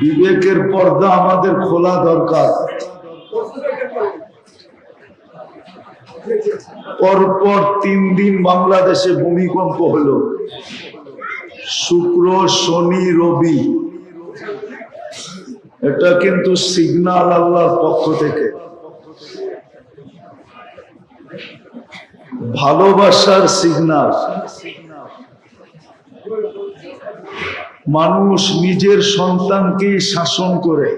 বিবেকের পর্দা আমাদের খোলা দরকার। পরপর তিন দিন বাংলাদেশে ভূমিকম্প হলো। শুক্র, শনি, রবি। এটা কিন্তু সিগনাল আল্লাহর পক্ষ থেকে। ভালোবাসার সিগনাল মানুষ নিজের সন্তানকে শাসন করে।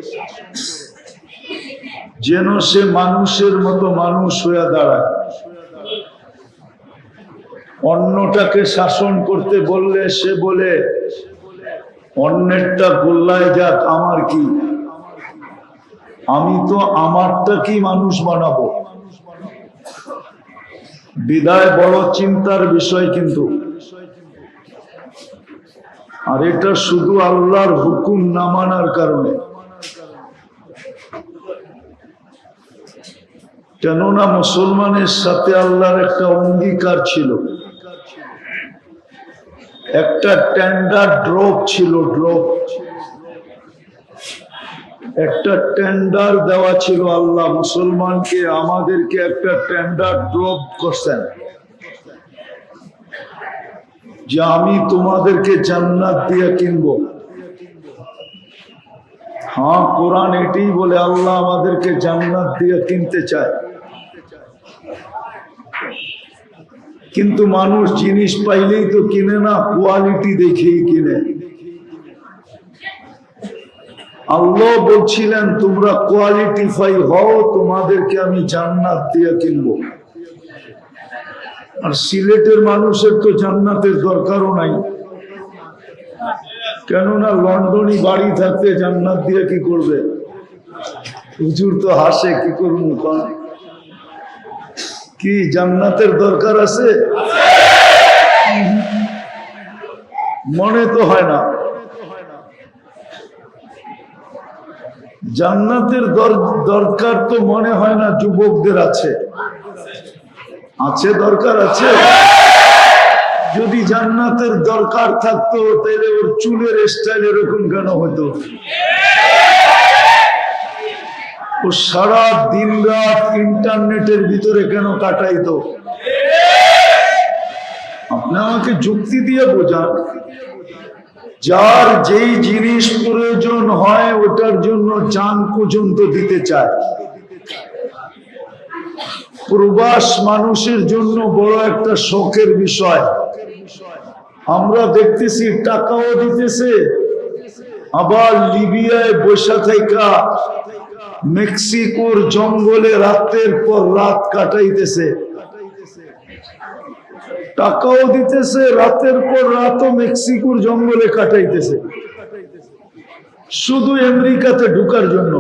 যেন সে মানুষের মতো মানুষ হয়ে দাঁড়ায়। অন্যটাকে শাসন করতে বললে সে বলে, অন্যেরটা গোল্লায় যাক, আমার কি? আমি তো আমারটা কি মানুষ বানাবো। বিদায় বড় চিন্তার বিষয় কিন্তু। আর এটা শুধু আল্লাহর হুকুম না মানার কারণে। কেননা মুসলমানের সাথে আল্লাহর একটা অঙ্গীকার ছিল। একটা টেন্ডার ড্রপ ছিল ড্রপ একটা টেন্ডার দেওয়া ছিল আল্লাহ, মুসলমানকে আমাদেরকে একটা টেন্ডার ড্রপ করছেন। যে আমি তোমাদেরকে জান্নাত দিয়ে কিনবো। হ্যাঁ কোরআন এটি বলে আল্লাহ আমাদেরকে জান্নাত দিয়ে কিনতে চায়। কিন্তু মানুষ জিনিস পাইলেই তো কিনে না কোয়ালিটি দেখেই কিনে। আল্লাহ বলছিলেন, তোমরা কোয়ালিটিফাই হও, তোমাদেরকে আমি জান্নাত দিয়ে কিনবো। আর সিলেটের মানুষের তো জান্নাতের দরকারও নাই। কেননা লন্ডনই বাড়ি থাকতে জান্নাত দিয়ে কি করবে? হুজুর তো হাসে, কি করুন কি জান্নাতের দরকার আছে? মনে তো হয় না। জান্নাতের দর- দরকার তো মনে হয় না যুবকদের আছে। আছে দরকার আছে? যদি জান্নাতের দরকার থাকতো, তাহলে ওর চুলের স্টাইল এরকম কেন হতো? ও সারা দিন রাত ইন্টারনেটের ভিতরে কেন কাটাইতো? আপনি আমাকে যুক্তি দিয়ে বোঝান। যার যেই জিনিস প্রয়োজন হয়, ওটার জন্য যান পর্যন্ত দিতে চায়। প্রবাস মানুষের জন্য বড় একটা শখের বিষয়। আমরা দেখতেছি টাকাও দিতেছে, আবার লিবিয়ায় বসে থাকা মেক্সিকোর জঙ্গলে রাতের পর রাত কাটাইতেছে। টাকাও দিতেছে, রাতের পর রাতও মেক্সিকোর জঙ্গলে কাটাইতেছে। শুধু আমেরিকাতে ঢুকার জন্য।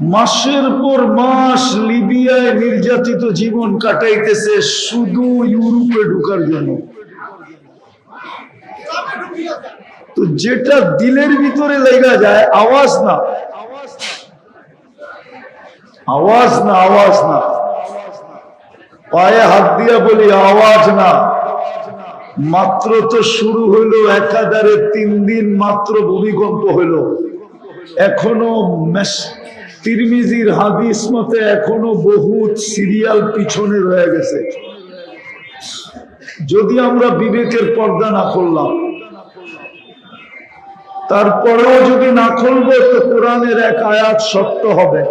মাসের পর মাস লিবিয়ায় নির্যাতিত জীবন কাটাইতেছে শুধু ইউরোপে ঢুকার জন্য। তো যেটা দিলের ভিতরে লেগা যায়, আওয়াজ না। আওয়াজ না আওয়াজ না। পায়ে হাত দিয়া বলি, আওয়াজ না। মাত্র তো শুরু হইল, একাধারে তিন দিন মাত্র ভূমিকম্প হইল। এখনও তিরমিজির হাদিস মতে এখনও বহুত সিরিয়াল পিছনে রয়ে গেছে। যদি আমরা বিবেকের পর্দা না করলাম তারপরেও যদি না খুলবো, তো কোরআনের এক আয়াত সত্য হবে।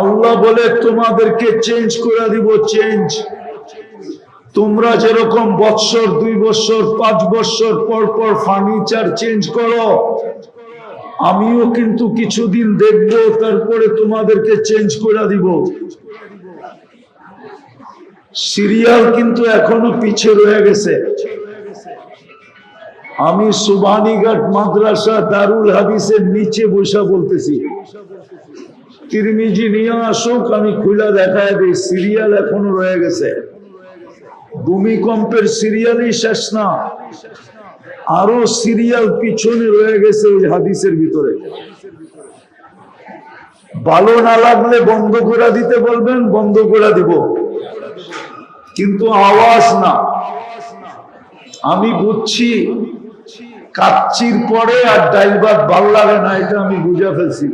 আল্লাহ বলে, তোমাদেরকে চেঞ্জ করে দিব, চেঞ্জ। তোমরা যেরকম বৎসর, দুই বছর পাঁচ বছর পর পর ফার্নিচার চেঞ্জ করো, আমিও কিন্তু কিছুদিন দেখব, তারপরে তোমাদেরকে চেঞ্জ করে দিব। সিরিয়াল কিন্তু এখনও পিছে রয়ে গেছে। আমি সুবানীঘাট মাদ্রাসা দারুল হাদিসের নিচে বসা বলতেছি, তিরমিজি নিয়ে আসুক, আমি খুলে দেখায় দিই, সিরিয়াল এখনও রয়ে গেছে। ভূমিকম্পের সিরিয়ালই শেষ না। আরও সিরিয়াল পিছনে রয়ে গেছে ওই হাদিসের ভিতরে। ভালো না লাগলে বন্ধ করে দিতে বলবেন, বন্ধ করে দিব। কিন্তু আওয়াজ না। আমি বুঝছি, কাচ্চির পরে আর ডাইল ভাত ভালো লাগে না, এটা আমি বুঝে ফেলছি।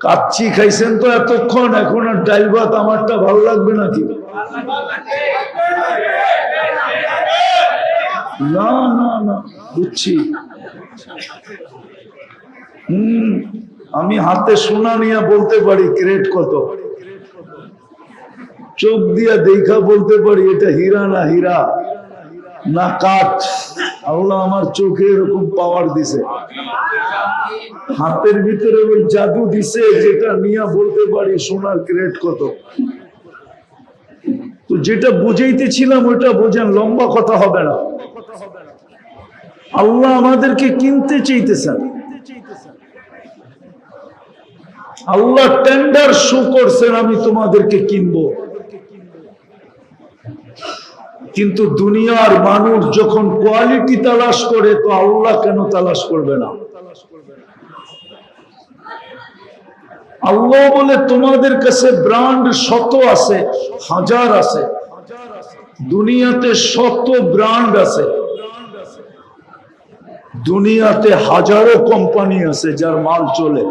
কাচ্চি খাইছেন তো এতক্ষণ, এখন আর ডাইল ভাত আমারটা ভালো লাগবে নাকি না না না, বুঝছি। হম, আমি হাতে সোনা নিয়ে বলতে পারি ক্রেট কত? চোখ দিয়া দেখা বলতে পারি এটা হীরা না হীরা? না কাঠ। আল্লাহ আমার চোখে এরকম পাওয়ার দিছে। হাতের ভিতরে ওই জাদু দিছে যেটা নিয়ে বলতে পারি সোনার ক্রেট কত। তো যেটা বুঝাইতেছিলাম ওইটা বোঝেন, লম্বা কথা হবে না। আল্লাহ আমাদেরকে কিনতে চাইতেছেন। আল্লাহ টেন্ডার শো করছেন, আমি তোমাদেরকে কিনবো। কিন্তু দুনিয়ার মানুষ যখন কোয়ালিটি তালাশ করে, তো আল্লাহ কেন তালাশ করবে না? আল্লাহ বলে তোমাদের কাছে ব্র্যান্ড শত আছে, হাজার আছে। দুনিয়াতে শত ব্র্যান্ড আছে। দুনিয়াতে হাজারো কোম্পানি আছে যার মাল চলে।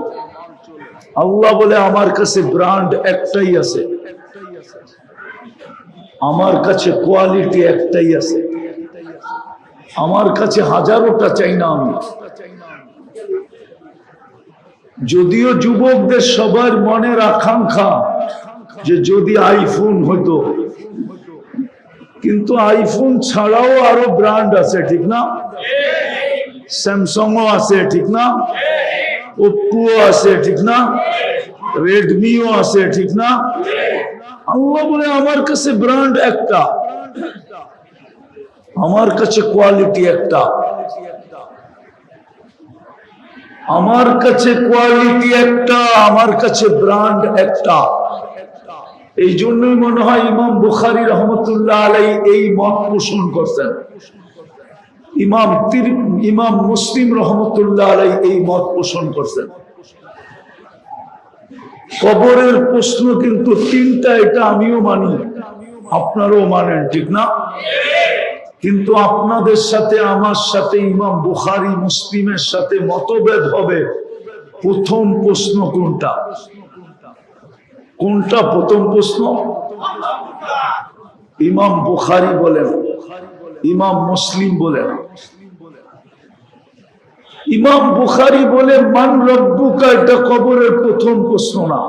আল্লাহ বলে আমার কাছে ব্র্যান্ড একটাই আছে। আমার কাছে কোয়ালিটি একটাই আছে। আমার কাছে হাজারোটা চাই না আমি। যদিও যুবকদের সবার মনের আকাঙ্ক্ষা যে যদি আইফোন হতো। কিন্তু আইফোন ছাড়াও আরও ব্র্যান্ড আছে, ঠিক না? স্যামসংও আছে, ঠিক না? ওপ্পো আছে, ঠিক না? রেডমিও আছে, ঠিক না? আল্লাহ বলে, আমার কাছে ব্র্যান্ড একটা, আমার কাছে কোয়ালিটি একটা। আমার কাছে কোয়ালিটি একটা, আমার কাছে ব্র্যান্ড একটা। এই জন্যই মনে হয় ইমাম বুখারি রহমতুল্লাহ আলাই এই মত পোষণ করছেন। ইমাম ইমাম মুসলিম রহমতুল্লাহ আলাই এই মত পোষণ করছেন। কবরের প্রশ্ন কিন্তু তিনটা, এটা আমিও মানি। আপনারও মানেন ঠিক না? কিন্তু আপনাদের সাথে, আমার সাথে, ইমাম বুখারি, মুসলিমের সাথে মতভেদ হবে। প্রথম প্রশ্ন কোনটা? কোনটা প্রথম প্রশ্ন? ইমাম বুখারি বলেন, ইমাম মুসলিম বলেন। ইমাম বুখারি বলে, মান রব্বুকা এটা কবরের প্রথম প্রশ্ন না।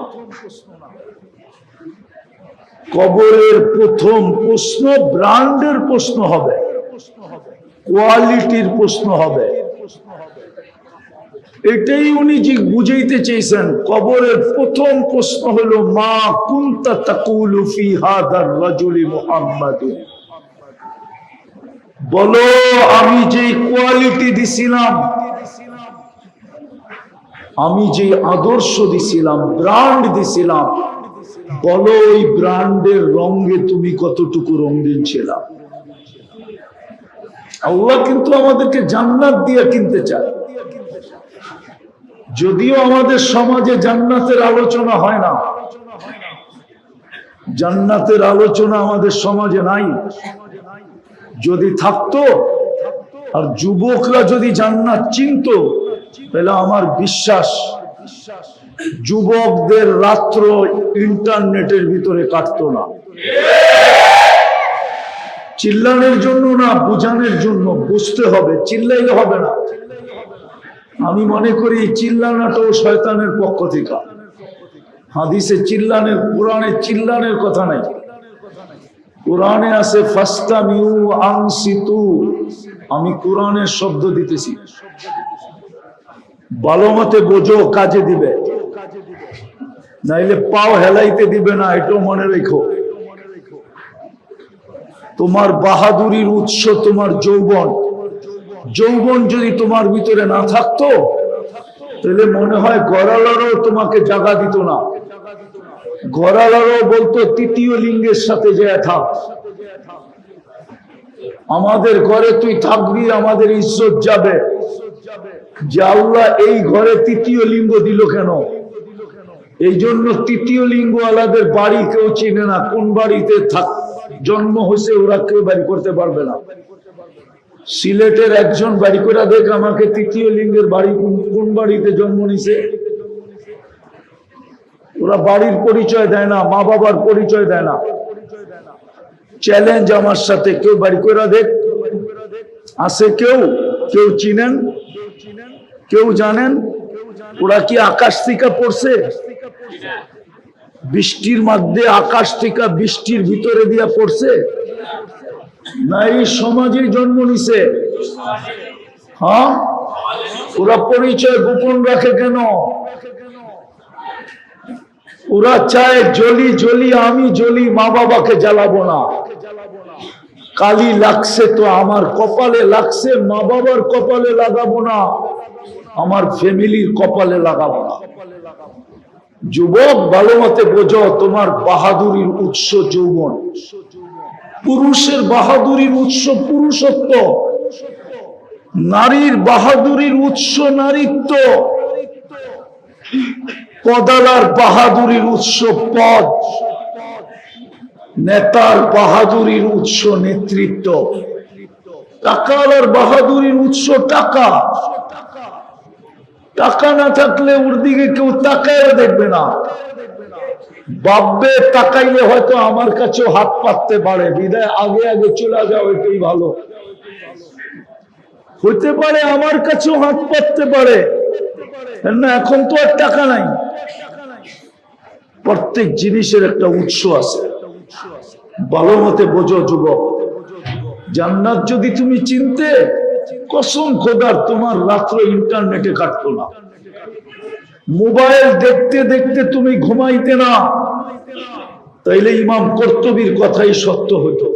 কবরের প্রথম প্রশ্ন ব্র্যান্ডের প্রশ্ন হবে। কোয়ালিটির প্রশ্ন হবে। এটাই উনি যে বুঝাইতে চেয়েছেন, কবরের প্রথম প্রশ্ন হলো, মা কুন্তা তাকুলু হাদার রাজুলি মুহাম্মাদ বলো, আমি যে কোয়ালিটি দিছিলাম, আমি যে আদর্শ দিছিলাম ব্রান্ড দিছিলাম বলো, ওই ব্র্যান্ডের রঙে তুমি কতটুকু রঙিন ছিলাম আল্লাহ কিন্তু আমাদেরকে জান্নাত দিয়ে কিনতে চায়। যদিও আমাদের সমাজে জান্নাতের আলোচনা হয় না। জান্নাতের আলোচনা আমাদের সমাজে নাই। যদি থাকতো, আর যুবকরা যদি জান্নাত চিনত, তাহলে আমার বিশ্বাস যুবকদের রাত্র ইন্টারনেটের ভিতরে কাটতো না। চিল্লানের জন্য না, বুঝানোর জন্য বুঝতে হবে, চিল্লাইলে হবে না। আমি মনে করি চিল্লানাটাও শয়তানের পক্ষ থেকে। হাদিসে চিল্লানের, কোরআনে চিল্লানের কথা নাই। কোরআনে আছে ফাস্তা মিউ আংসিতু আমি কোরআনের শব্দ দিতেছি। ভালো মতে বোঝো, কাজে দিবে। নাইলে পাও হেলাইতে দিবে না, এটাও মনে রেখো। তোমার বাহাদুরির উৎস তোমার যৌবন। যৌবন যদি তোমার ভিতরে না থাকতো, তাহলে মনে হয় গড়ালারও তোমাকে জাগা দিত না। গড়ালারও বলতো, তৃতীয় লিঙ্গের সাথে যে থাক আমাদের ঘরে তুই থাকবি, আমাদের ইজ্জত যাবে। যে আল্লাহ এই ঘরে তৃতীয় লিঙ্গ দিল কেন? এই জন্য তৃতীয় লিঙ্গওয়ালাদের বাড়ি কেউ চিনে না, কোন বাড়িতে থাক, জন্ম হয়েছে ওরা কেউ বাড়ি করতে পারবে না। সিলেটের একজন বাড়ি করে দেখ আমাকে তৃতীয় লিঙ্গের বাড়ি, কোন- বাড়িতে জন্ম নিছে। ওরা বাড়ির পরিচয় দেয় না, মা বাবার পরিচয় দেয় না। চ্যালেঞ্জ আমার সাথে, কেউ বাড়ি করে দেখ। আছে কেউ? কেউ চিনেন? কেউ জানেন? ওরা কি আকাশ থেকে পড়ছে? বৃষ্টির মধ্যে, আকাশ থেকে বৃষ্টির ভিতরে দিয়া পড়ছে? না এই সমাজে জন্ম নিছে। হ্যাঁ? ওরা পরিচয় গোপন রাখে কেন? ওরা চায় জলি জলি, আমি জলি মা বাবাকে জ্বালাবো না। কালি লাগছে তো আমার কপালে লাগছে মা বাবার কপালে লাগাবো না। আমার ফ্যামিলির কপালে লাগাবো না। যুবক, ভালো মতে বোঝো, তোমার বাহাদুরির উৎস যৌবন। পুরুষের বাহাদুরির উৎস পুরুষত্ব। নারীর বাহাদুরির উৎস নারীত্ব। পদালার বাহাদুরির উৎস পদ। নেতার বাহাদুরির উৎস নেতৃত্ব। টাকালার বাহাদুরির উৎস টাকা। টাকা না থাকলে ওর দিকে কেউ তাকায় দেখবে না। বাব্বে তাকাইলে হয়তো আমার কাছেও হাত পাততে পারে। বিদায়, আগে আগে চলে যাও, এটাই ভালো। হতে পারে আমার কাছেও হাত পাততে পারে। না এখন তো আর টাকা নাই। প্রত্যেক জিনিসের একটা উৎস আছে। ভালো মতে বোঝো যুবক। জান্নাত যদি তুমি চিনতে কসম খোদার তোমার রাত্র ইন্টারনেটে কাটতো না। মোবাইল দেখতে দেখতে তুমি ঘুমাইতে না। তাইলে ইমাম কর্তবীর কথাই সত্য হতো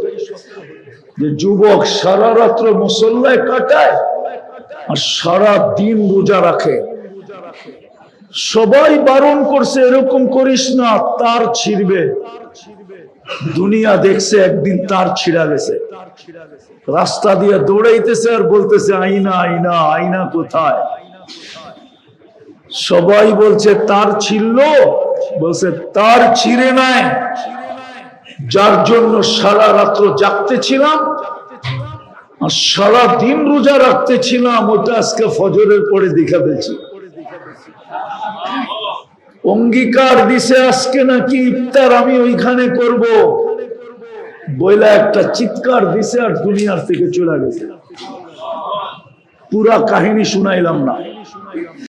যে যুবক সারা রাত্র মুসল্লায় কাটায় আর সারা দিন রোজা রাখে। সবাই বারণ করছে, এরকম করিস না, তার ছিড়বে। দুনিয়া দেখছে, একদিন তার ছিড়া গেছে। রাস্তা দিয়ে দৌড়াইতেছে আর বলতেছে আইনা আইনা আইনা কোথায়? সবাই বলছে, তার ছিল বলছে, তার ছিঁড়ে নাই। যার জন্য সারা রাত্র জাগতে ছিলাম আর সারা দিন রোজা রাখতে ছিলাম ওটা আজকে ফজরের পরে দেখা পেয়েছি। অঙ্গীকার দিছে, আজকে নাকি ইফতার আমি ওইখানে করব। বইলা একটা চিৎকার দিছে আর দুনিয়ার থেকে চলে গেছে। পুরা কাহিনী শুনাইলাম না।